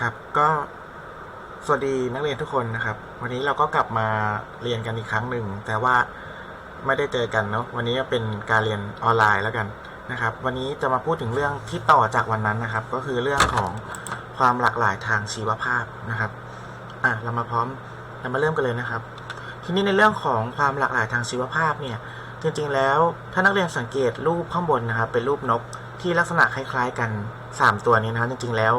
ครับก็สวัสดีนักเรียนทุกคนนะครับ วันนี้เราก็กลับมาเรียนกันอีกครั้งหนึ่ง แต่ว่าไม่ได้เจอกันเนาะวันนี้เป็นการเรียนออนไลน์แล้วกันนะครับ วันนี้จะมาพูดถึงเรื่องที่ต่อจากวันนั้นนะครับ ก็คือเรื่องของความหลากหลายทางชีวภาพนะครับอะเรามาพร้อมเรามาเริ่มกันเลยนะครับ ทีนี้ในเรื่องของความหลากหลายทางชีวภาพเนี่ยจริงๆแล้วถ้านักเรียนสังเกตรูปข้างบนนะครับ เป็นรูปนกที่ลักษณะคล้าย ๆ กัน 3 ตัวนี้นะครับจริงๆแล้ว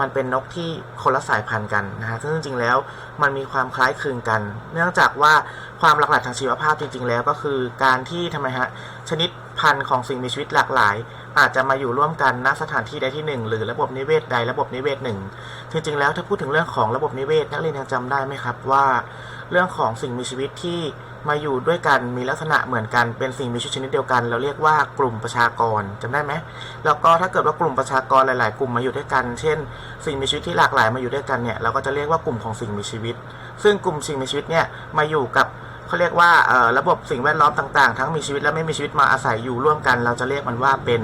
มันเป็นนกที่คนละสายพันธุ์กันนะฮะซึ่งจริงๆแล้วมันมีความคล้ายคลึงกัน เนื่องจากว่าความหลากหลายทางชีวภาพจริง ๆ แล้วก็คือการที่ทำไมฮะชนิดพันธุ์ของสิ่งมีชีวิตหลากหลาย อาจจะมาอยู่ร่วมกันณสถานที่ใดที่หนึ่งหรือระบบนิเวศใดระบบนิเวศหนึ่งจริงๆแล้วถ้าพูดถึงเรื่องของระบบนิเวศนักเรียนยังจำได้ไหมครับว่า เรื่องของสิ่งมีชีวิตที่มาอยู่ด้วยกันมีลักษณะเหมือนกันเป็นสิ่งมีชีวิตชนิดเดียวกัน เราเรียกว่ากลุ่มประชากรจำได้ไหมแล้วก็ถ้าเกิดว่ากลุ่มประชากรหลาย ๆ กลุ่มมาอยู่ด้วยกัน เช่น สิ่งมีชีวิตที่หลากหลายมาอยู่ด้วยกันเนี่ยเราก็จะเรียกว่ากลุ่มของสิ่งมีชีวิต ซึ่งกลุ่มสิ่งมีชีวิตเนี่ยมาอยู่กับเขาเรียกว่าระบบสิ่งแวดล้อมต่าง ๆ ทั้งมีชีวิตและไม่มีชีวิตมาอาศัยอยู่ร่วมกัน เราจะเรียกมันว่าเป็น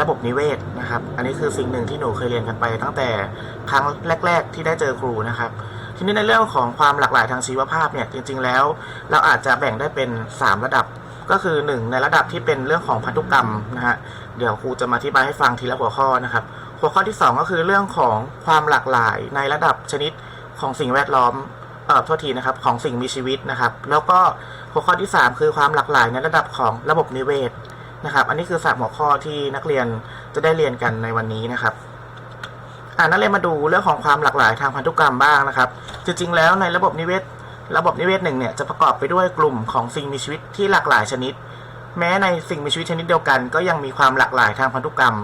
ระบบนิเวศนะครับ อันนี้คือสิ่งหนึ่งที่หนูเคยเรียนกันไป ตั้งแต่ครั้งแรก ๆ ที่ได้เจอครูนะครับ ทีนี้ในเรื่องของความหลากหลายทางชีวภาพเนี่ยจริง ๆ แล้ว เราอาจจะแบ่งได้เป็น 3 ระดับก็คือ 1 ในระดับที่เป็นเรื่องของพันธุกรรมนะฮะเดี๋ยวครูจะมาอธิบายให้ฟังทีละหัวข้อนะครับ หัวข้อที่ 2 ก็คือเรื่องของความหลากหลายในระดับชนิดของสิ่งแวดล้อมเอ่อโทษทีนะครับของสิ่งมีชีวิตนะครับ แล้วก็หัวข้อที่ 3 คือความหลากหลายในระดับของระบบนิเวศนะครับ อันนี้คือสามหัวข้อที่นักเรียนจะได้เรียนกันในวันนี้นะครับ อ่านักเรียนมาดูเรื่องของความหลากหลายทางพันธุกรรมบ้างนะครับ จริงๆแล้วในระบบนิเวศ ระบบนิเวศหนึ่งเนี่ยจะประกอบไปด้วยกลุ่มของสิ่งมีชีวิตที่หลากหลายชนิด แม้ในสิ่งมีชีวิตชนิดเดียวกัน ก็ยังมีความหลากหลายทางพันธุกรรม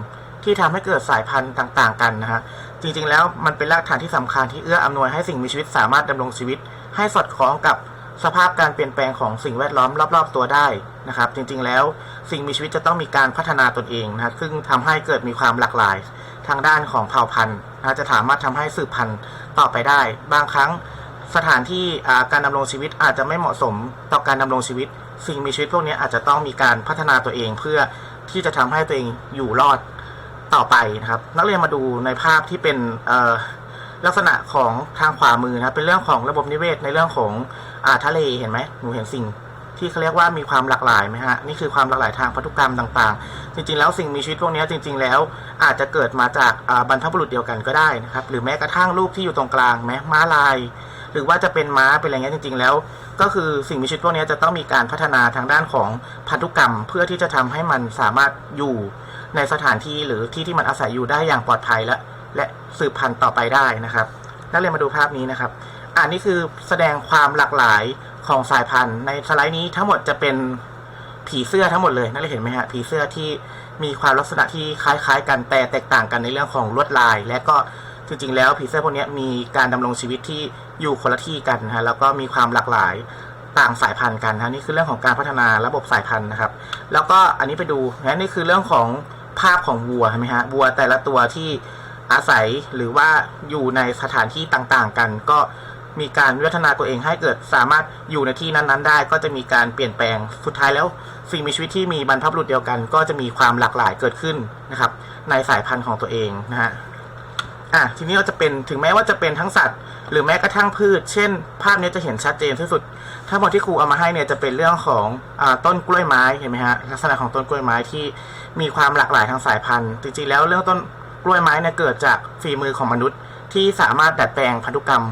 ที่ทำให้เกิดสายพันธุ์ต่างๆ กันนะฮะจริงๆแล้วมันเป็นรากฐานที่สำคัญที่เอื้ออำนวยให้สิ่งมีชีวิตสามารถดำรงชีวิต ให้สอดคล้องกับ สภาพการเปลี่ยนแปลงของสิ่งแวดล้อมรอบ ๆ ตัวได้นะครับ จริงๆแล้วสิ่งมีชีวิตจะต้องมีการพัฒนาตนเองนะซึ่งทำให้เกิดมีความหลากหลาย ทางด้านของเผ่าพันธุ์นะจะสามารถทำให้สืบพันธุ์ต่อไปได้ บางครั้งสถานที่การดำรงชีวิตอาจจะไม่เหมาะสมต่อการดำรงชีวิต สิ่งมีชีวิตพวกนี้อาจจะต้องมีการพัฒนาตัวเองเพื่อที่จะทำให้ตัวเองอยู่รอดต่อไปนะครับ นักเรียนมาดูในภาพที่เป็นลักษณะของทางขวามือนะเป็นเรื่องของระบบนิเวศในเรื่องของ อาทะเลเห็นไหมหนูเห็นสิ่งที่เขาเรียกว่ามีความหลากหลายไหมฮะนี่คือความหลากหลายทางพันธุกรรมต่างๆ จริงๆ แล้วสิ่งมีชีวิตพวกนี้จริง ๆ แล้วอาจจะเกิดมาจากบรรพบุรุษเดียวกันก็ได้นะครับหรือแม้กระทั่งรูปที่อยู่ตรงกลางแม้ม้าลาย หรือว่าจะเป็นม้าเป็นอะไรเงี้ยจริง ๆ แล้ว ก็คือสิ่งมีชีวิตพวกนี้จะต้องมีการพัฒนาทางด้านของพันธุกรรม เพื่อที่จะทำให้มันสามารถอยู่ในสถานที่หรือที่ที่มันอาศัยอยู่ได้อย่างปลอดภัยและและสืบพันธุ์ต่อไปได้นะครับ นักเรียนมาดูภาพนี้นะครับ อันนี้คือแสดงความหลากหลายของสายพันธุ์ ในสไลด์นี้ทั้งหมดจะเป็นผีเสื้อทั้งหมดเลยนักเรียนเห็นไหมฮะผีเสื้อที่มีความลักษณะที่คล้าย ๆ กันแต่แตกต่างกันในเรื่องของลวดลาย และก็จริงๆ แล้วผีเสื้อพวกนี้มีการดำรงชีวิตที่อยู่คนละที่กันฮะแล้วก็มีความหลากหลายต่างสายพันธุ์กันนะนี่คือเรื่องของการพัฒนาระบบสายพันธุ์นะครับ แล้วก็อันนี้ไปดูนะนี่คือเรื่องของภาพของวัวใช่ไหมฮะวัวแต่ละตัวที่อาศัยหรือว่าอยู่ในสถานที่ต่างๆ กันก็ มีการวิวัฒนาตัวเองให้เกิดสามารถอยู่ในที่นั้นๆ ได้ ก็จะมีการเปลี่ยนแปลงสุดท้ายแล้ว สิ่งมีชีวิตที่มีบรรพบุรุษเดียวกัน ก็จะมีความหลากหลายเกิดขึ้นนะครับ ในสายพันธุ์ของตัวเองนะฮะอะทีนี้เราจะเป็นถึงแม้ว่าจะเป็นทั้งสัตว์ หรือแม้กระทั่งพืช เช่น ภาพนี้จะเห็นชัดเจนที่สุด ถ้าหมดที่ครูเอามาให้เนี่ยจะเป็นเรื่องของอต้นกล้วยไม้เห็นไหมฮะลักษณะของต้นกล้วยไม้ที่มีความหลากหลายทางสายพันธุ์ จริงๆแล้วเรื่องต้นกล้วยไม้เนี่ยเกิดจากฝีมือของมนุษย์ที่สามารถดัดแปลงพันธุกรรม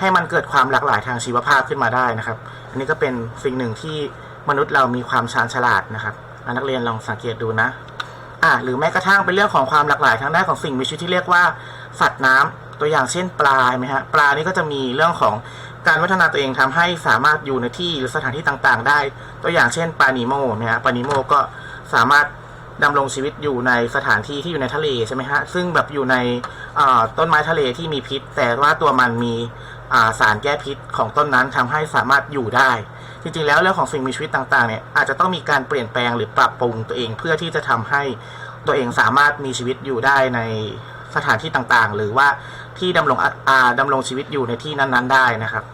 ให้มันเกิดความหลากหลายทางชีวภาพขึ้นมาได้นะครับ อันนี้ก็เป็นสิ่งหนึ่งที่มนุษย์เรามีความชาญฉลาดนะครับนักเรียนลองสังเกตดูนะอ่าหรือแม้กระทั่งเป็นเรื่องของความหลากหลายทางด้านของสิ่งมีชีวิตที่เรียกว่าสัตว์น้ำตัวอย่างเช่นปลาไหมฮะปลานี่ก็จะมีเรื่องของการพัฒนาตัวเองทำให้สามารถอยู่ในที่หรือสถานที่ต่างๆ ได้ ตัวอย่างเช่นปลานิโมนะฮะปลานิโมก็สามารถดำรงชีวิตอยู่ในสถานที่ที่อยู่ในทะเลใช่ไหมฮะซึ่งแบบอยู่ในต้นไม้ทะเลที่มีพิษ แต่ว่าตัวมันมี สารแก้พิษของต้นนั้นทำให้สามารถอยู่ได้ จริงๆ แล้วเรื่องของสิ่งมีชีวิตต่างๆเนี่ยอาจจะต้องมีการเปลี่ยนแปลงหรือปรับปรุงตัวเองเพื่อที่จะทำให้ตัวเองสามารถมีชีวิตอยู่ได้ในสถานที่ต่างๆ หรือว่าที่ดำรงอาดำรงชีวิตอยู่ในที่นั้นๆ ได้นะครับ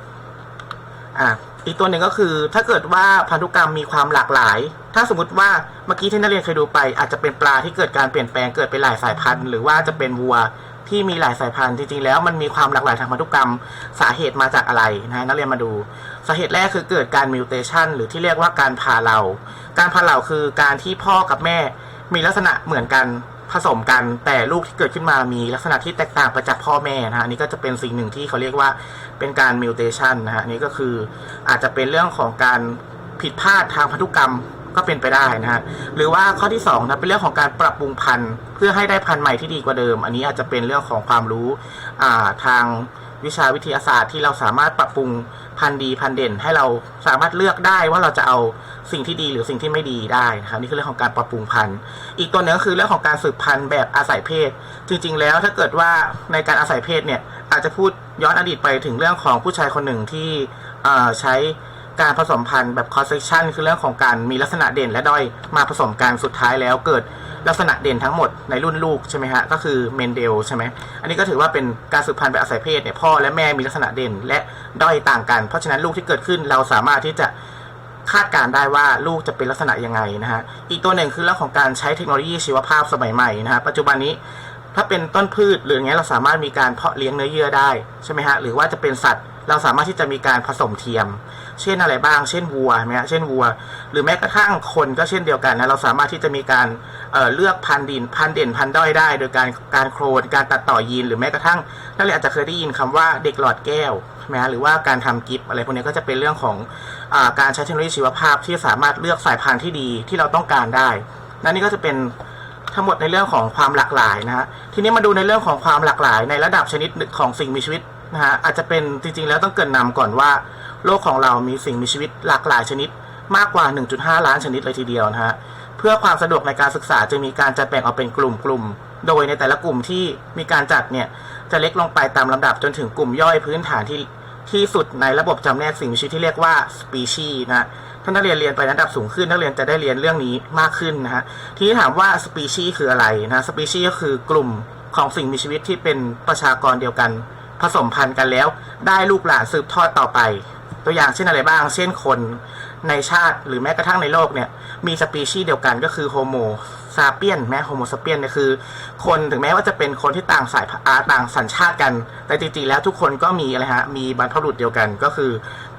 อะอีกตัวหนึ่งก็คือถ้าเกิดว่าพันธุกรรมมีความหลากหลาย ถ้าสมมติว่าเมื่อกี้ที่นักเรียนเคยดูไป อาจจะเป็นปลาที่เกิดการเปลี่ยนแปลงเกิดเป็นหลายสายพันธุ์ หรือว่าจะเป็นวัว ที่มีหลายสายพันธุ์จริงๆแล้วมันมีความหลากหลายทางพันธุกรรม สาเหตุมาจากอะไรนะนักเรียนมาดู สาเหตุแรกคือเกิดการมิวเทชันหรือที่เรียกว่าการพาเรา การพาเราคือการที่พ่อกับแม่มีลักษณะเหมือนกันผสมกันแต่ลูกที่เกิดขึ้นมามีลักษณะที่แตกต่างไปจากพ่อแม่นะฮะนนี้ก็จะเป็นสิ่งหนึ่งที่เขาเรียกว่าเป็นการมิวเทชันนะฮะนนี้ก็คืออาจจะเป็นเรื่องของการผิดพลาดทางพันธุกรรม ก็เป็นไปได้นะฮะหรือว่าข้อที่สองนะเป็นเรื่องของการปรับปรุงพันธุ์เพื่อให้ได้พันธุ์ใหม่ที่ดีกว่าเดิม อันนี้อาจจะเป็นเรื่องของความรู้ทางวิชาวิทยาศาสตร์ที่เราสามารถปรับปรุงพันธุ์ดีพันธุ์เด่น ให้เราสามารถเลือกได้ว่าเราจะเอาสิ่งที่ดีหรือสิ่งที่ไม่ดีได้นะครับนี่คือเรื่องของการปรับปรุงพันธุ์ อีกตัวหนึงก็คือเรื่องของการสืบพันธุ์แบบอาศัยเพศ จริง ๆ แล้วถ้าเกิดว่าในการอาศัยเพศเนี่ยอาจจะพูดย้อนอดีตไปถึงเรื่องของผู้ชายคนหนึ่งที่ใช้ การผสมพันธุ์แบบ cross section คือเรื่องของการมีลักษณะเด่นและด้อยมาผสมกันสุดท้ายแล้วเกิดลักษณะเด่นทั้งหมดในรุ่นลูกใช่ไหมฮะก็คือเมนเดลใช่ไหมอันนี้ก็ถือว่าเป็นการสืบพันธุ์แบบอาศัยเพศเนี่ยพ่อและแม่มีลักษณะเด่นและด้อยต่างกัน เพราะฉะนั้นลูกที่เกิดขึ้นเราสามารถที่จะคาดการได้ว่าลูกจะเป็นลักษณะยังไงนะฮะอีกตัวหนึ่งคือเรื่องของการใช้เทคโนโลยีชีวภาพสมัยใหม่นะฮะปัจจุบันนี้ถ้าเป็นต้นพืชหรืออย่างเงี้ยเราสามารถมีการเพาะเลี้ยงเนื้อเยื่อได้ใช่ไหมฮะหรือว่าจะเป็นสัตว์ เราสามารถที่จะมีการผสมเทียม เช่นอะไรบ้าง เช่นวัวไหมฮะเช่นวัว หรือแม้กระทั่งคนก็เช่นเดียวกันนะ เราสามารถที่จะมีการเเลือกพันธุ์ดิน พันธุ์เด่น พันธุ์ด้อยได้ โดยการการโครนการตัดต่อยีน หรือแม้กระทั่งนักเรียนอาจจะเคยได้ยินคำว่าเด็กหลอดแก้วใช่ไหมฮะหรือว่าการทำกิฟอะไรพวกนี้ก็จะเป็นเรื่องของอการใช้เทคโนโลยีชีวภาพที่สามารถเลือกสายพันธุ์ที่ดีที่เราต้องการได้นั่นนี่ก็จะเป็นทั้งหมดในเรื่องของความหลากหลายนะฮะ ทีนี้มาดูในเรื่องของความหลากหลาย ในระดับชนิดของสิ่งมีชีวิตนะฮะอาจจะเป็นจริงๆแล้วต้องเกินนำก่อนว่า โลกของเรามีสิ่งมีชีวิตหลากหลายชนิดมากกว่า 1.5 ล้านชนิดเลยทีเดียวนะฮะ เพื่อความสะดวกในการศึกษาจะมีการจัดแบ่งออกเป็นกลุ่มๆโดยในแต่ละกลุ่มที่มีการจัดเนี่ยจะเล็กลงไปตามลำดับจนถึงกลุ่มย่อยพื้นฐานที่ที่สุดในระบบจำแนกสิ่งมีชีวิตที่เรียกว่า species นะฮะถ้านักเรียนเรียนไประดับสูงขึ้น นักเรียนจะได้เรียนเรื่องนี้มากขึ้นนะฮะ ทีนี้ถามว่า species คืออะไรนะ species ก็คือกลุ่มของสิ่งมีชีวิตที่เป็นประชากรเดียวกัน ผสมพันธุ์กันแล้ว ได้ลูกหลานสืบทอดต่อไป ตัวอย่างเช่นอะไรบ้าง เช่นคนในชาติหรือแม้กระทั่งในโลกเนี่ย มีสปีชีส์เดียวกันก็คือโฮโมซาเปียนแม้โฮโมซาเปียนเนี่ยคือ คนถึงแม้ว่าจะเป็นคนที่ต่างสายอาต่างสัญชาติกัน แต่จริงๆแล้วทุกคนก็มีอะไรฮะ มีบรรพบุรุษเดียวกันก็คือ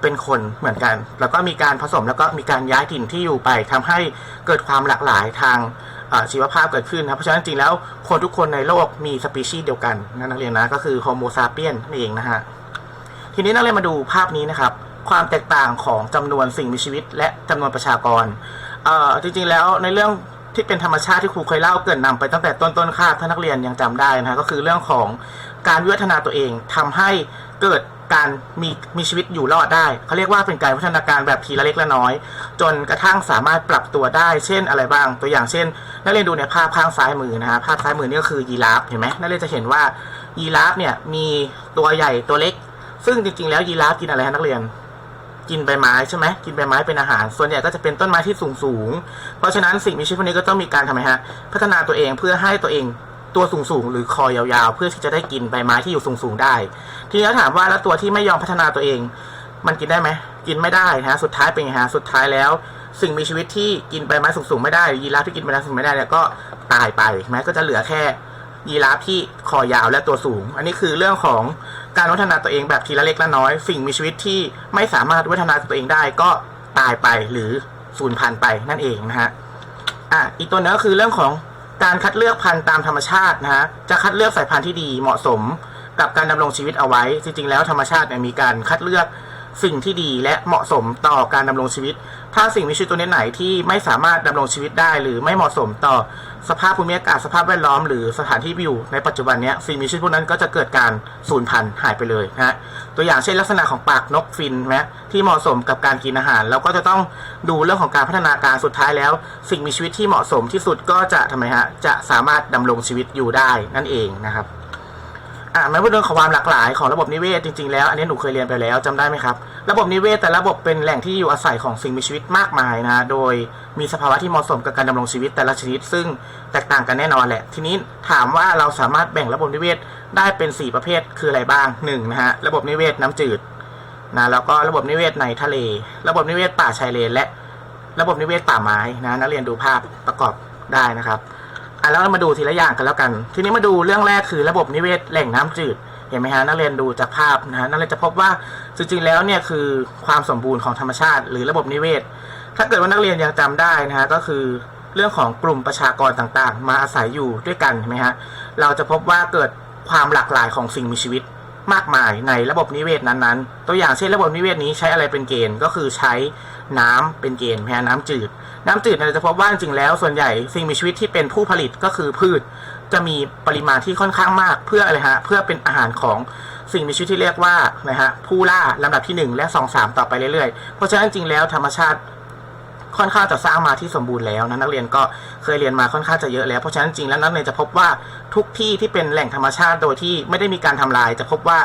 เป็นคนเหมือนกัน แล้วก็มีการผสมแล้วก็มีการย้ายถิ่นที่อยู่ไปทำให้เกิดความหลากหลายทางชีวภาพเกิดขึ้นนะครับเพราะฉะนั้นจริงแล้วคนทุกคนในโลกมีสปีชีส์เดียวกันนะนักเรียนนะก็คือโฮโมซาเปียนนั่นเองนะฮะทีนี้นักเรียนมาดูภาพนี้นะครับ ความแตกต่างของจำนวนสิ่งมีชีวิต และจำนวนประชากรเอ่อจริงๆแล้วในเรื่องที่เป็นธรรมชาติที่ครูเคยเล่าเกินนำไปตั้งแต่ต้นต้นๆคาบถ้านักเรียนยังจำได้นะฮะก็คือเรื่องของการวิวัฒนาตัวเองทำให้เกิดการมีมีชีวิตอยู่รอดได้เขาเรียกว่าเป็นการพัฒนาการแบบทีละเล็กละน้อย จนกระทั่งสามารถปรับตัวได้ เช่นอะไรบ้าง ตัวอย่างเช่น นักเรียนดูในภาพข้างซ้ายมือนะฮะภาพซ้ายมือนี่ก็คือยีราฟเห็นไหมนักเรียนจะเห็นว่ายีราฟเนี่ยมีตัวใหญ่ตัวเล็ก ซึ่งจริงๆแล้วยีราฟกินอะไรฮะนักเรียน กินใบไม้ใช่ไหมกินใบไม้เป็นอาหาร ส่วนใหญ่ก็จะเป็นต้นไม้ที่สูงสูง เพราะฉะนั้นสิ่งมีชีวิตพวกนี้ก็ต้องมีการทำไมฮะ พัฒนาตัวเองเพื่อให้ตัวเองตัวสูงสูงหรือคอยาวๆ เพื่อที่จะได้กินใบไม้ที่อยู่สูงสูงได้ ทีนี้ถามว่าแล้วตัวที่ไม่ยอมพัฒนาตัวเอง มันกินได้ไหมกินไม่ได้นะ สุดท้ายเป็นไงฮะ สุดท้ายแล้ว สิ่งมีชีวิตที่กินใบไม้สูงๆไม่ได้ยีราฟที่กินใบไม้สูงไม่ได้เนี่ยก็ตายไปแม้ก็จะเหลือแค่ ยีราฟที่คอยาวและตัวสูง อันนี้คือเรื่องของการพัฒนาตัวเองแบบทีละเล็กละน้อย สิ่งมีชีวิตที่ไม่สามารถพัฒนาตัวเองได้ก็ตายไปหรือสูญพันธุ์ไปนั่นเองนะฮะอะอีกตัวหนึงก็คือเรื่องของการคัดเลือกพันธุ์ตามธรรมชาตินะฮะจะคัดเลือกสายพันธุ์ที่ดีเหมาะสมกับการดำรงชีวิตเอาไว้ จริงๆ แล้วธรรมชาติเนี่ยมีการคัดเลือกสิ่งที่ดีและเหมาะสมต่อการดำรงชีวิต ถ้าสิ่งมีชีวิตตัวนี้ไหนที่ไม่สามารถดำรงชีวิตได้ หรือไม่เหมาะสมต่อ สภาพภูมิอากาศสภาพแวดล้อมหรือสถานที่อยู่ในปัจจุบันนี้สิ่งมีชีวิตพวกนั้นก็จะเกิดการสูญพันธุ์หายไปเลยนะฮะตัวอย่างเช่นลักษณะของปากนกฟินนะที่เหมาะสมกับการกินอาหาร เราก็จะต้องดูเรื่องของการพัฒนาการสุดท้ายแล้ว สิ่งมีชีวิตที่เหมาะสมที่สุดก็จะทำไมฮะจะสามารถดำรงชีวิตอยู่ได้นั่นเองนะครับ อ่ามาพูดเรื่องของความหลากหลายของระบบนิเวศจริงๆแล้วอันนี้หนูเคยเรียนไปแล้วจำได้ไหมครับ ระบบนิเวศแต่ละระบบเป็นแหล่งที่อยู่อาศัยของสิ่งมีชีวิตมากมายนะโดยมีสภาวะที่เหมาะสมกับการดำรงชีวิตแต่ละชนิด ซึ่งแตกต่างกันแน่นอนแหละ ทีนี้ถามว่าเราสามารถแบ่งระบบนิเวศได้เป็น 4 ประเภทคืออะไรบ้างหนึ่งนะฮะระบบนิเวศน้ำจืดนะแล้วก็ระบบนิเวศในทะเล ระบบนิเวศป่าชายเลนและ ระบบนิเวศป่าไม้นะนักเรียนดูภาพประกอบได้นะครับ อะแล้วเรามาดูทีละอย่างกันแล้วกัน ทีนี้มาดูเรื่องแรกคือระบบนิเวศแหล่งน้ำจืด เห็นไหมฮะนักเรียนดูจากภาพนะฮะนักเรียนจะพบว่าจริงๆแล้วเนี่ยคือความสมบูรณ์ของธรรมชาติ หรือระบบนิเวศ ถ้าเกิดว่านักเรียนยังจำได้นะฮะก็คือเรื่องของกลุ่มประชากรต่างๆ มาอาศัยอยู่ด้วยกันเห็นไหมฮะเราจะพบว่าเกิดความหลากหลายของสิ่งมีชีวิตมากมายในระบบนิเวศนั้นๆ ตัวอย่างเช่นระบบนิเวศนี้ใช้อะไรเป็นเกณฑ์ก็คือใช้น้ำเป็นเกณฑ์แพ้น้ำจืด น้ำจืดเราจะพบว่าจริงแล้วส่วนใหญ่สิ่งมีชีวิตที่เป็นผู้ผลิตก็คือพืช จะมีปริมาณที่ค่อนข้างมากเพื่ออะไรฮะเพื่อเป็นอาหารของสิ่งมีชีวิตที่เรียกว่านะฮะผู้ล่าลำดับที่ 1 และ 2 3 ต่อไปเรื่อยๆ เพราะฉะนั้นจริงแล้วธรรมชาติค่อนข้างจะสร้างมาที่สมบูรณ์แล้วนะนักเรียนก็เคยเรียนมาค่อนข้างจะเยอะแล้วเพราะฉะนั้นจริงแล้วนักเรียนจะพบว่าทุกที่ที่เป็นแหล่งธรรมชาติโดยที่ไม่ได้มีการทำลายจะพบว่า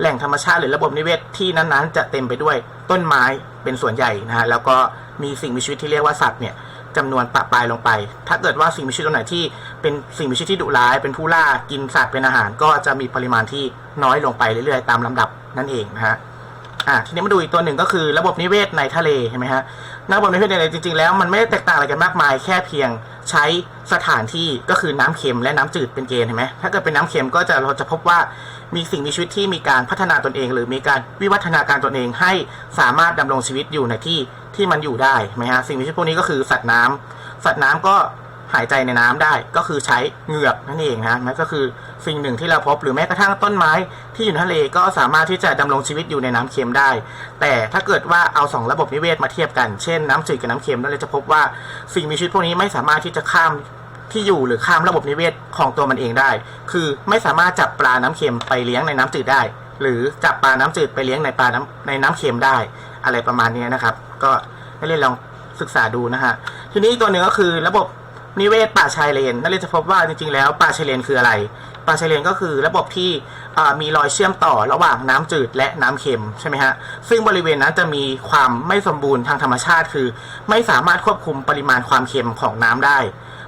แหล่งธรรมชาติหรือระบบนิเวศที่นั้นๆ จะเต็มไปด้วยต้นไม้เป็นส่วนใหญ่นะฮะแล้วก็ มีสิ่งมีชีวิตที่เรียกว่าสัตว์เนี่ยจำนวนปะปลายลงไป ถ้าเกิดว่าสิ่งมีชีวิตตัวไหนที่เป็นสิ่งมีชีวิตที่ดุร้าย เป็นผู้ล่า กินสัตว์เป็นอาหาร ก็จะมีปริมาณที่น้อยลงไปเรื่อยๆ ตามลำดับนั่นเองนะฮะ อะทีนี้มาดูอีกตัวหนึ่งก็คือระบบนิเวศในทะเลเห็นไหมฮะ ระบบนิเวศในทะเลจริงๆ แล้วมันไม่ได้แตกต่างอะไรกันมากมาย แค่เพียงใช้สถานที่ก็คือน้ำเค็มและน้ำจืดเป็นเกณฑ์เห็นไหมถ้าเกิดเป็นน้ำเค็มก็จะเราจะพบว่า มีสิ่งมีชีวิตที่มีการพัฒนาตนเอง หรือมีการวิวัฒนาการตนเองให้สามารถดำรงชีวิตอยู่ในที่ที่มันอยู่ได้ไหมฮะสิ่งมีชีวิตพวกนี้ก็คือสัตว์น้ำสัตว์น้ำก็หายใจในน้ำได้ก็คือใช้เหงือกนั่นเองนะมันก็คือสิ่งหนึ่งที่เราพบหรือแม้กระทั่งต้นไม้ที่อยู่ในทะเลก็สามารถที่จะดำรงชีวิตอยู่ในน้ำเค็มได้ แต่ถ้าเกิดว่าเอาสองระบบนิเวศมาเทียบกัน เช่นน้ำจืดกับน้ำเค็มเราจะพบว่าสิ่งมีชีวิตพวกนี้ไม่สามารถที่จะข้าม ที่อยู่หรือข้ามระบบนิเวศของตัวมันเองได้ คือไม่สามารถจับปลาน้ำเค็มไปเลี้ยงในน้ำจืดได้ หรือจับปลาน้ำจืดไปเลี้ยงในปลาน้ำในน้ำเค็มได้ อะไรประมาณนี้นะครับ ก็ให้เรียนลองศึกษาดูนะฮะ ทีนี้ตัวหนึ่งก็คือระบบนิเวศป่าชายเลนนักเรียนจะพบว่าจริง ๆ แล้วป่าชายเลนคืออะไร ป่าชายเลนก็คือระบบที่มีรอยเชื่อมต่อระหว่างน้ำจืดและน้ำเค็มใช่ไหมฮะ ซึ่งบริเวณนั้นจะมีความไม่สมบูรณ์ทางธรรมชาติ คือ ไม่สามารถควบคุมปริมาณความเค็มของน้ำได้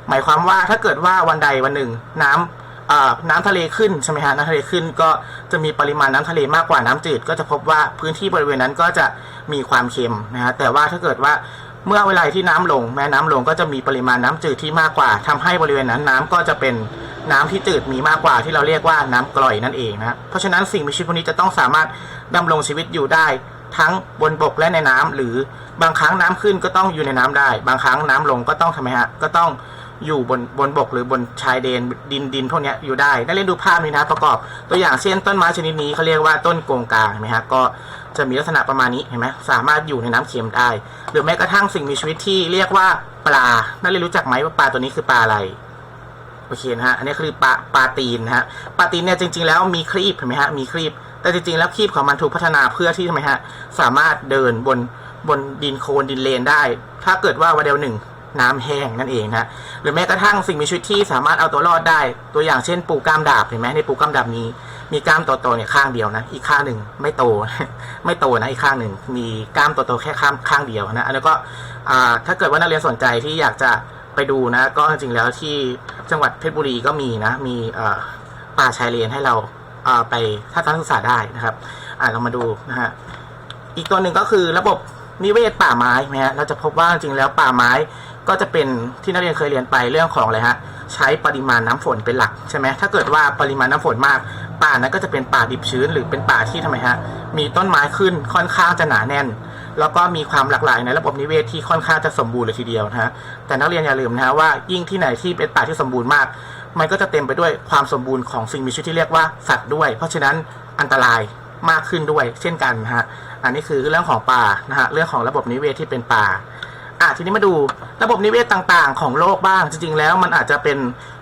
หมายความว่าถ้าเกิดว่าวันใดวันหนึ่งน้ำอ่าน้ำทะเลขึ้นใช่ไหมฮะน้ำทะเลขึ้นก็จะมีปริมาณน้ำทะเลมากกว่าน้ำจืด ก็จะพบว่าพื้นที่บริเวณนั้นก็จะมีความเค็มนะฮะแต่ว่าถ้าเกิดว่าเมื่อเวลาที่น้ำลง แม้น้ำลงก็จะมีปริมาณน้ำจืดที่มากกว่าทำให้บริเวณนั้นน้ำก็จะเป็นน้ำที่จืดมีมากกว่าที่เราเรียกว่าน้ำกร่อยนั่นเองนะเพราะฉะนั้นสิ่งมีชีวิตพวกนี้จะต้องสามารถดำรงชีวิตอยู่ได้ทั้งบนบกและในน้ำหรือบางครั้งน้ำขึ้นก็ต้องอยู่ในน้ำได้ บางครั้งน้ำลงก็ต้องทำไมฮะก็ต้อง อยู่บนบนบกหรือบนชายเดนดินดินพวกนี้อยู่ได้นักเรียนดูภาพนี้นะประกอบ ตัวอย่างเช่นต้นไม้ชนิดนี้เขาเรียกว่าต้นโกงกางเห็นไหมฮะก็จะมีลักษณะประมาณนี้เห็นไหมสามารถอยู่ในน้ำเค็มได้ หรือแม้กระทั่งสิ่งมีชีวิตที่เรียกว่าปลานักเรียนรู้จักไหมว่าปลาตัวนี้คือปลาอะไรโอเคนะฮะอันนี้คือปลาปลาตีนนะฮะปลาตีนเนี่ยจริง ๆ แล้วมีครีบเห็นไหมฮะมีครีบ แต่จริงๆแล้วครีบของมันถูกพัฒนาเพื่อที่ทำไมฮะสามารถเดินบนบนดินโคลนดินเลนได้ ถ้าเกิดว่าวันเดียวหนึ่ง น้ำแห้งนั่นเองนะหรือแม้กระทั่งสิ่งมีชีวิตที่สามารถเอาตัวรอดได้ ตัวอย่างเช่น ปูกล้ามดาบเห็นไหมในปูกล้ามดาบมีมีกล้ามโตๆเนี่ยข้างเดียวนะ อีกข้างหนึ่งไม่โต ไม่โตนะอีกข้างหนึ่งมีกล้ามโตๆแค่ข้างข้างเดียวนะแล้วก็ถ้าเกิดว่านักเรียนสนใจที่อยากจะไปดูนะ ก็จริงๆแล้วที่จังหวัดเพชรบุรีก็มีนะ มีป่าชายเลนให้เราเอ่อไปทัศนศึกษาได้นะครับ อ่าเรามาดูนะฮะอีกตัวหนึ่งก็คือระบบนิเวศป่าไม้นะฮะเราจะพบว่าจริงๆแล้วป่าไม้ ก็จะเป็นที่นักเรียนเคยเรียนไปเรื่องของอะไรฮะใช้ปริมาณน้ำฝนเป็นหลักใช่ไหมถ้าเกิดว่าปริมาณน้ำฝนมาก ป่านั้นก็จะเป็นป่าดิบชื้น หรือเป็นป่าที่ทำไมฮะมีต้นไม้ขึ้นค่อนข้างจะหนาแน่น แล้วก็มีความหลากหลายในระบบนิเวศที่ค่อนข้างจะสมบูรณ์เลยทีเดียวนะฮะแต่นักเรียนอย่าลืมนะฮะว่ายิ่งที่ไหนที่เป็นป่าที่สมบูรณ์มาก มันก็จะเต็มไปด้วยความสมบูรณ์ของสิ่งมีชีวิตที่เรียกว่าสัตว์ด้วย เพราะฉะนั้นอันตรายมากขึ้นด้วย เช่นกันนะฮะอันนี้คือเรื่องของป่านะฮะเรื่องของระบบนิเวศที่เป็นป่า อะทีนี้มาดูระบบนิเวศต่างๆ ของโลกบ้าง จริงๆ แล้วมันอาจจะเป็น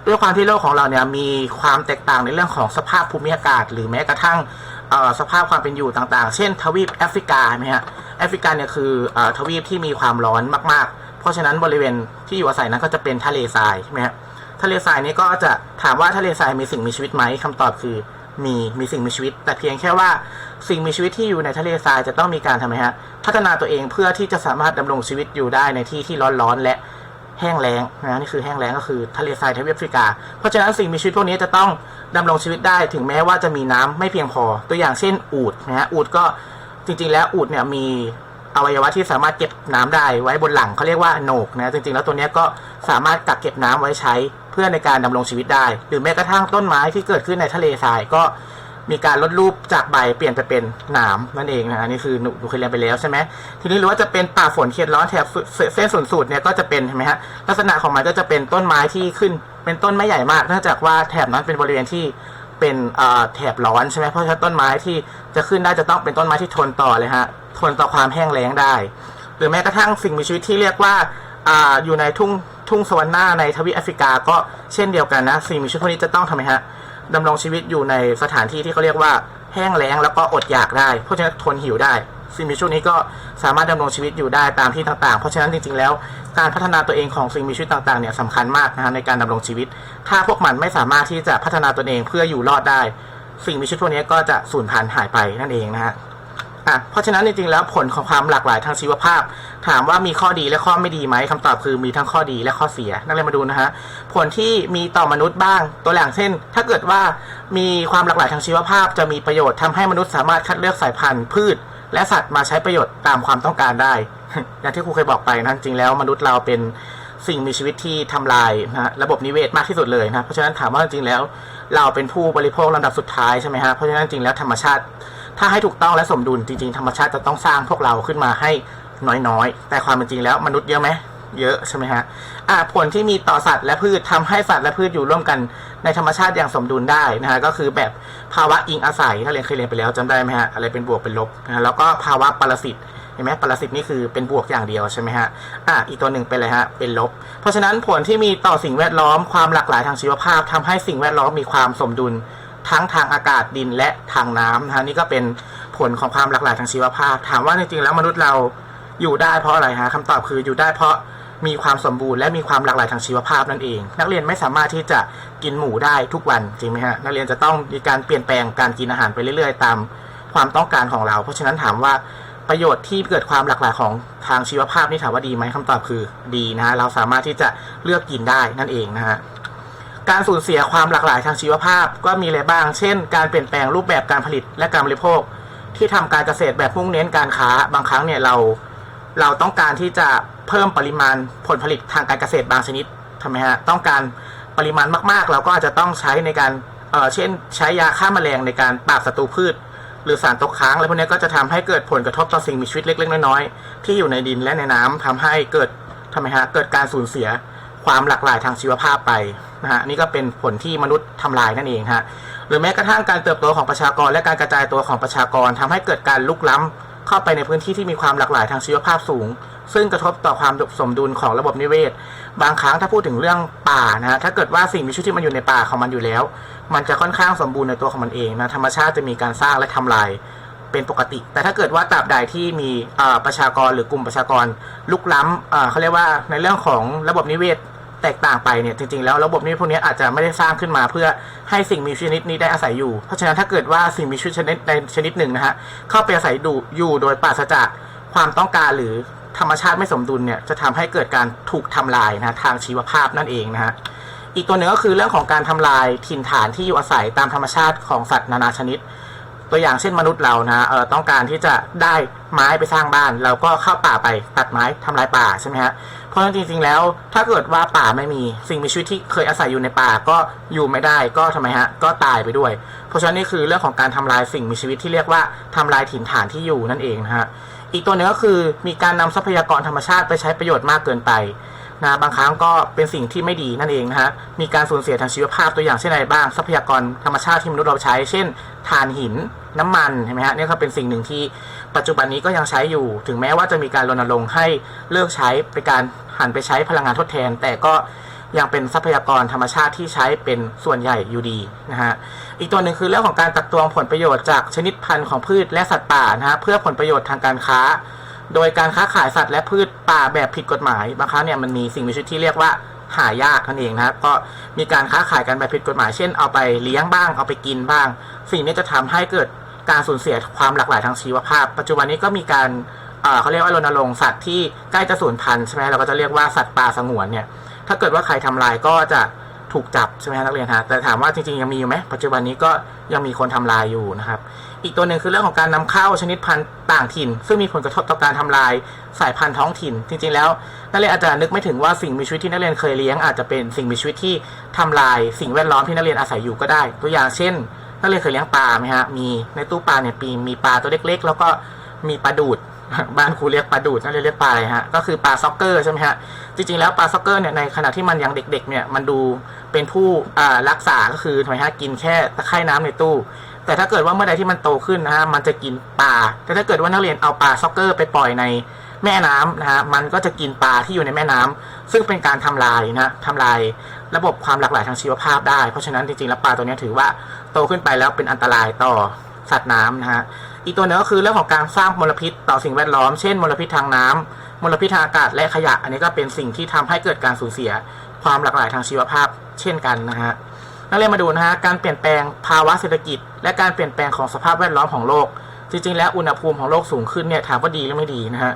ด้วยความที่โลกของเราเนี่ยมีความแตกต่างในเรื่องของสภาพภูมิอากาศ หรือแม้กระทั่งสภาพความเป็นอยู่ต่างๆ เช่น ทวีปแอฟริกาไหมฮะแอฟริกาเนี่ยคือเอ่อทวีปที่มีความร้อนมากๆ เพราะฉะนั้นบริเวณที่อยู่อาศัยนั้นก็จะเป็นทะเลทรายใช่ไหมฮะทะเลทรายนี้ก็จะถามว่าทะเลทรายมีสิ่งมีชีวิตไหมคำตอบคือ มีมีสิ่งมีชีวิต แต่เพียงแค่ว่าสิ่งมีชีวิตที่อยู่ในทะเลทรายจะต้องมีการทำไมฮะพัฒนาตัวเองเพื่อที่จะสามารถดำรงชีวิตอยู่ได้ในที่ที่ร้อนๆและแห้งแล้งนะนี่คือแห้งแล้งก็คือทะเลทรายทวีปแอฟริกา เพราะฉะนั้นสิ่งมีชีวิตพวกนี้จะต้องดำรงชีวิตได้ถึงแม้ว่าจะมีน้ำไม่เพียงพอ ตัวอย่างเช่นอูดนะฮะอูดก็จริงๆ แล้วอูดเนี่ยมี อวัยวะที่สามารถเก็บน้ำได้ไว้บนหลังเขาเรียกว่าโหนกนะจริงๆ แล้วตัวนี้ก็สามารถกักเก็บน้ำไว้ใช้เพื่อในการดำรงชีวิตได้ หรือแม้กระทั่งต้นไม้ที่เกิดขึ้นในทะเลทรายก็มีการลดรูปจากใบเปลี่ยนไปเป็นหนามนั่นเองนะอันนี้คือหนูเคยเรียนไปแล้วใช่ไหมทีนี้หรือว่าจะเป็นป่าฝนเขตร้อนแถบเส้นศูนย์สูตรเนี่ยก็จะเป็นเห็นไหมฮะลักษณะของมันก็จะเป็นต้นไม้ที่ขึ้น เป็นต้นไม่ใหญ่มากเนื่องจากว่าแถบนั้นเป็นบริเวณที่เป็นแถบร้อนใช่ไหมเพราะฉะนั้นต้นไม้ที่จะขึ้นได้จะต้องเป็นต้นไม้ที่ทนต่อเลยฮะ ทนต่อความแห้งแล้งได้ หรือแม้กระทั่งสิ่งมีชีวิตที่เรียกว่าอ่าอยู่ในทุ่งทุ่งสวรรค์หน้าในทวีปแอฟริกาก็เช่นเดียวกันนะสิ่งมีชีวิตพวกนี้จะต้องทำไมฮะดำรงชีวิตอยู่ในสถานที่ที่เขาเรียกว่าแห้งแล้งแล้วก็อดอยากได้ เพราะฉะนั้นทนหิวได้ สิ่งมีชีวิตนี้ก็สามารถดำรงชีวิตอยู่ได้ตามที่ต่างๆ เพราะฉะนั้นจริงๆแล้ว การพัฒนาตัวเองของสิ่งมีชีวิตต่างๆเนี่ยสำคัญมากนะฮะในการดำรงชีวิต ถ้าพวกมันไม่สามารถที่จะพัฒนาตัวเองเพื่ออยู่รอดได้ สิ่งมีชีวิตพวกนี้ก็จะสูญพันธุ์หายไปนั่นเองนะฮะ อะเพราะฉะนั้นจริงๆแล้วผลของความหลากหลายทางชีวภาพ ถามว่ามีข้อดีและข้อไม่ดีไหมคำตอบคือมีทั้งข้อดีและข้อเสีย นักเรียนมาดูนะฮะผลที่มีต่อมนุษย์บ้าง ตัวอย่างเช่น ถ้าเกิดว่ามีความหลากหลายทางชีวภาพ จะมีประโยชน์ทำให้มนุษย์สามารถคัดเลือกสายพันธุ์พืช และสัตว์มาใช้ประโยชน์ตามความต้องการได้ อย่างที่ครูเคยบอกไปนะจริงแล้วมนุษย์เราเป็นสิ่งมีชีวิตที่ทำลายนะระบบนิเวศมากที่สุดเลยนะเพราะฉะนั้นถามว่าจริงๆแล้ว เราเป็นผู้บริโภคลำดับสุดท้ายใช่ไหมฮะเพราะฉะนั้นจริงๆแล้วธรรมชาติ ถ้าให้ถูกต้องและสมดุลจริง ๆ ธรรมชาติจะต้องสร้างพวกเราขึ้นมาให้น้อยๆ แต่ความเป็นจริงแล้วมนุษย์เยอะไหมเยอะใช่ไหมฮะอะผลที่มีต่อสัตว์และพืชทำให้สัตว์และพืชอยู่ร่วมกันในธรรมชาติอย่างสมดุลได้นะฮะก็คือแบบภาวะอิงอาศัยถ้าเรียนเคยเรียนไปแล้วจำได้ไหมฮะอะไรเป็นบวกเป็นลบนะะแล้วก็ภาวะปรสิตเห็นไหมปรสิตนี่คือเป็นบวกอย่างเดียวใช่ไหมฮะอะอีกตัวหนึ่งเป็นอะไรฮะเป็นลบ เพราะฉะนั้นผลที่มีต่อสิ่งแวดล้อมความหลากหลายทางชีวภาพทำให้สิ่งแวดล้อมมีความสมดุล ทั้งทางอากาศดินและทางน้ำนะฮะนี่ก็เป็นผลของความหลากหลายทางชีวภาพ ถามว่าจริงๆแล้วมนุษย์เราอยู่ได้เพราะอะไรฮะคำตอบคืออยู่ได้เพราะมีความสมบูรณ์และมีความหลากหลายทางชีวภาพนั่นเอง นักเรียนไม่สามารถที่จะกินหมูได้ทุกวันจริงไหมฮะนักเรียนจะต้องมีการเปลี่ยนแปลงการกินอาหารไปเรื่อยๆ ตามความต้องการของเรา เพราะฉะนั้นถามว่าประโยชน์ที่เกิดความหลากหลายของทางชีวภาพนี่ถามว่าดีไหมคำตอบคือดีนะฮะเราสามารถที่จะเลือกกินได้นั่นเองนะฮะ การสูญเสียความหลากหลายทางชีวภาพก็มีอะไรบ้าง เช่น การเปลี่ยนแปลงรูปแบบการผลิตและการบริโภค ที่ทำการเกษตรแบบมุ่งเน้นการค้า บางครั้งเนี่ยเรา เราต้องการที่จะเพิ่มปริมาณผลผลิตทางการเกษตรบางชนิดทำไมฮะ ต้องการปริมาณมากๆ เราก็อาจจะต้องใช้ในการ เอ่อเช่น ใช้ยาฆ่าแมลงในการปราบศัตรูพืช หรือสารตกค้างอะไรพวกนี้ก็จะทำให้เกิดผลกระทบต่อสิ่งมีชีวิตเล็กๆน้อยๆที่อยู่ในดินและในน้ำทำให้เกิดทำไมฮะ เกิดการสูญเสีย ความหลากหลายทางชีวภาพไปนะฮะนี่ก็เป็นผลที่มนุษย์ทำลายนั่นเองฮะหรือแม้กระทั่งการเติบโตของประชากร และการกระจายตัวของประชากรทำให้เกิดการลุกล้ำเข้าไปในพื้นที่ที่มีความหลากหลายทางชีวภาพสูง ซึ่งกระทบต่อความสมดุลของระบบนิเวศ บางครั้งถ้าพูดถึงเรื่องป่านะฮะถ้าเกิดว่าสิ่งมีชีวิตที่มันอยู่ในป่าของมันอยู่แล้ว มันจะค่อนข้างสมบูรณ์ในตัวของมันเองนะธรรมชาติจะมีการสร้างและทำลายเป็นปกติ แต่ถ้าเกิดว่าตราบใดที่มีประชากรหรือกลุ่มประชากรลุกล้ำเขาเรียกว่าในเรื่องของระบบนิเวศ แตกต่างไปเนี่ยจริงๆแล้วระบบนิเวศพวกนี้อาจจะไม่ได้สร้างขึ้นมา เพื่อให้สิ่งมีชีวิตชนิดนี้ได้อาศัยอยู่ เพราะฉะนั้นถ้าเกิดว่าสิ่งมีชีวิตชนิดใดชนิดหนึ่งนะฮะเข้าไปอาศัยดูอยู่โดยปราศจากความต้องการหรือธรรมชาติไม่สมดุลเนี่ยจะทำให้เกิดการถูกทำลายนะทางชีวภาพนั่นเองนะฮะอีกตัวหนึ่งก็คือเรื่องของการทำลายถิ่นฐานที่อยู่อาศัยตามธรรมชาติของสัตว์นานาชนิด ตัวอย่างเช่นมนุษย์เรานะเออต้องการที่จะได้ไม้ไปสร้างบ้าน เราก็เข้าป่าไปตัดไม้ทำลายป่าใช่ไหมฮะเพราะจริงๆแล้ว ถ้าเกิดว่าป่าไม่มีสิ่งมีชีวิตที่เคยอาศัยอยู่ในป่าก็อยู่ไม่ได้ก็ทำไมฮะก็ตายไปด้วย เพราะฉะนั้นนี่คือเรื่องของการทำลายสิ่งมีชีวิตที่เรียกว่าทำลายถิ่นฐานที่อยู่นั่นเองนะฮะอีกตัวหนึงก็คือมีการนำทรัพยากรธรรมชาติไปใช้ประโยชน์มากเกินไป นะบางครั้งก็เป็นสิ่งที่ไม่ดีนั่นเองนะฮะมีการสูญเสียทางชีวภาพตัวอย่างเช่นอะไรบ้างทรัพยากรธรรมชาติที่มนุษย์เราใช้ เช่นถ่านหินน้ำมันเห็นไหมฮะนี่ก็เป็นสิ่งหนึ่งที่ปัจจุบันนี้ก็ยังใช้อยู่ ถึงแม้ว่าจะมีการรณรงค์ให้เลิกใช้ไปการหันไปใช้พลังงานทดแทน แต่ก็ยังเป็นทรัพยากรธรรมชาติที่ใช้เป็นส่วนใหญ่อยู่ดีนะฮะอีกตัวหนึ่งคือเรื่องของการตักตวงผลประโยชน์จากชนิดพันธุ์ของพืชและสัตว์ป่านะฮะเพื่อผลประโยชน์ทางการค้า โดยการค้าขายสัตว์และพืชป่าแบบผิดกฎหมายบางครั้งเนี่ยมันมีสิ่งมีชีวิตที่เรียกว่าหายากนั่นเองนะครับก็มีการค้าขายกันแบบผิดกฎหมาย เช่นเอาไปเลี้ยงบ้าง เอาไปกินบ้าง สิ่งนี้จะทำให้เกิดการสูญเสียความหลากหลายทางชีวภาพ ปัจจุบันนี้ก็มีการเขาเรียกว่ารณรงค์สัตว์ที่ใกล้จะสูญพันธุ์ใช่ไหมเราก็จะเรียกว่าสัตว์ป่าสงวนเนี่ยถ้าเกิดว่าใครทำลายก็จะถูกจับใช่ไหมนักเรียนฮะแต่ถามว่าจริงๆยังมีอยู่ไหมปัจจุบันนี้ก็ยังมีคนทำลายอยู่นะครับ อีกตัวหนึ่งคือเรื่องของการนำเข้าชนิดพันธุ์ต่างถิ่น ซึ่งมีผลกระทบต่อการทำลายสายพันธุ์ท้องถิ่น จริง ๆ แล้วนักเรียนอาจจะนึกไม่ถึงว่าสิ่งมีชีวิตที่นักเรียนเคยเลี้ยงอาจจะเป็นสิ่งมีชีวิตที่ทำลายสิ่งแวดล้อมที่นักเรียนอาศัยอยู่ก็ได้ ตัวอย่างเช่น นักเรียนเคยเลี้ยงปลาไหมฮะมีในตู้ปลาเนี่ยปีมีปลาตัวเล็ก ๆ แล้วก็มีปลาดูดบ้านครูเรียกปลาดูดนักเรียนเรียกปลาอะไรฮะก็คือปลาซ็อกเกอร์ใช่ไหมฮะจริงๆแล้วปลาซ็อกเกอร์เนี่ยในขณะที่มันยังเด็กๆเนี่ยมันดูเป็นผู้รักษาก็คือทำไมฮะกินแค่ตะไคร่น้ำในตู้ แต่ถ้าเกิดว่าเมื่อใดที่มันโตขึ้นนะฮะมันจะกินปลาแต่ถ้าเกิดว่านักเรียนเอาปลาซ็อกเกอร์ไปปล่อยในแม่น้ำนะฮะมันก็จะกินปลาที่อยู่ในแม่น้ำซึ่งเป็นการทำลายนะทำลายระบบความหลากหลายทางชีวภาพได้ เพราะฉะนั้นจริงๆแล้วปลาตัวนี้ถือว่าโตขึ้นไปแล้วเป็นอันตรายต่อสัตว์น้ำนะฮะอีกตัวหนึงก็คือเรื่องของการสร้างมลพิษต่อสิ่งแวดล้อม เช่นมลพิษทางน้ำมลพิษทางอากาศและขยะ อันนี้ก็เป็นสิ่งที่ทำให้เกิดการสูญเสียความหลากหลายทางชีวภาพ เช่นกันนะฮะ นักเรียนมาดูนะฮะการเปลี่ยนแปลงภาวะเศรษฐกิจ และการเปลี่ยนแปลงของสภาพแวดล้อมของโลก จริง ๆ แล้วอุณหภูมิของโลกสูงขึ้นเนี่ยถามว่าดีหรือไม่ดีนะฮะ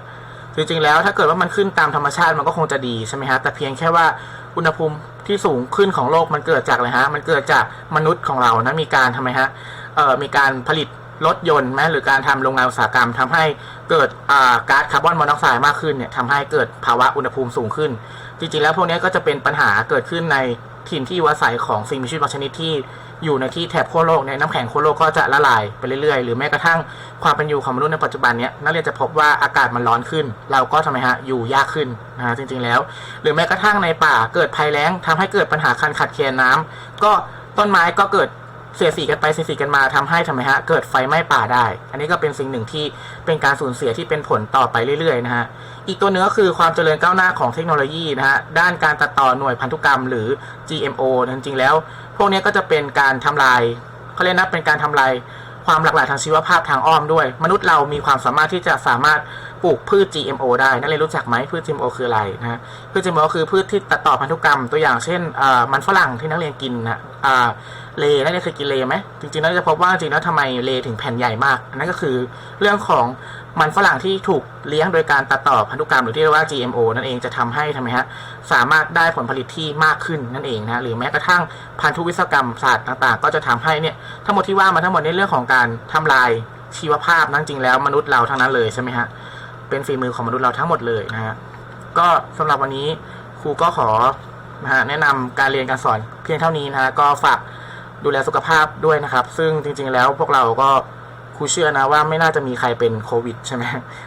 จริงๆแล้วถ้าเกิดว่ามันขึ้นตามธรรมชาติมันก็คงจะดีใช่ไหมฮะแต่เพียงแค่ว่าอุณหภูมิที่สูงขึ้นของโลกมันเกิดจากอะไรฮะมันเกิดจากมนุษย์ของเรานะมีการทำไมฮะเอ่อมีการผลิตรถยนต์ไหมหรือการทำโรงงานอุตสาหกรรมทำให้เกิดอ่าก๊าซคาร์บอนมอนอกไซด์มากขึ้นเนี่ยทำให้เกิดภาวะอุณหภูมิสูงขึ้น จริงๆแล้วพวกนี้ก็จะเป็นปัญหาเกิดขึ้นใน ถิ่นที่อยู่อาศัยของสิ่งมีชีวิตบางชนิดที่อยู่ในที่แถบขั้วโลกในน้ำแข็งขั้วโลกก็จะละลายไปเรื่อยๆ หรือแม้กระทั่งความเป็นอยู่ของมนุษย์ในปัจจุบันเนี้ยนักเรียนจะพบว่าอากาศมันร้อนขึ้น เราก็ทำไมฮะอยู่ยากขึ้นนะฮะจริงๆแล้ว หรือแม้กระทั่งในป่าเกิดภัยแล้งทำให้เกิดปัญหาคันขาดแคลนน้ำก็ต้นไม้ก็เกิด เสียสีกันไปเสียสีกันมาทำให้ทำไมฮะเกิดไฟไหม้ป่าได้ อันนี้ก็เป็นสิ่งหนึ่งที่เป็นการสูญเสียที่เป็นผลต่อไปเรื่อยๆนะฮะอีกตัวเนื้อคือความเจริญก้าวหน้าของเทคโนโลยีนะฮะด้านการตัดต่อหน่วยพันธุกรรมหรือ GMO จริงๆแล้ว พวกนี้ก็จะเป็นการทำลายเขาเรียกนะเป็นการทำลายความหลากหลายทางชีวภาพทางอ้อมด้วย มนุษย์เรามีความสามารถที่จะสามารถปลูกพืช GMO ได้นักเรียนรู้จักไหมพืช GMO คืออะไรนะพืช GMO คือพืชที่ตัดต่อพันธุกรรมตัวอย่างเช่นมันฝรั่งที่นักเรียนกินนะอ่า เลนักเรียนเคยกินเลไหมจริงๆแล้วจะพบว่าจริงๆแล้วทำไมเลถึงแผ่นใหญ่มากอันนั้นก็คือเรื่องของมันฝรั่งที่ถูกเลี้ยงโดยการตัดต่อพันธุกรรมหรือที่เรียกว่า GMO นั่นเองจะทำให้ทำไมฮะสามารถได้ผลผลิตที่มากขึ้นนั่นเองนะหรือแม้กระทั่งพันธุวิศวกรรมศาสตร์ต่างๆ ก็จะทำให้เนี่ยทั้งหมดที่ว่ามาทั้งหมดในเรื่องของการทำลายชีวภาพนั่นจริงแล้วมนุษย์เราทั้งนั้นเลยใช่ไหมฮะเป็นฝีมือของมนุษย์เราทั้งหมดเลยนะฮะก็สำหรับวันนี้ครูก็ขอนะฮะแนะนำการเรียนการสอนเพียงเท่านี้นะฮะก็ฝาก ดูแลสุขภาพด้วยนะครับ ซึ่งจริงๆแล้วพวกเราก็ครูเชื่อนะว่าไม่น่าจะมีใครเป็นโควิดใช่ไหม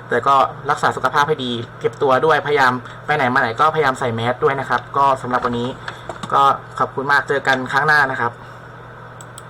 แต่ก็รักษาสุขภาพให้ดี เก็บตัวด้วยพยายามไปไหนมาไหนก็พยายามใส่แมสด้วยนะครับ ก็สำหรับวันนี้ก็ขอบคุณมากเจอกันครั้งหน้านะครับ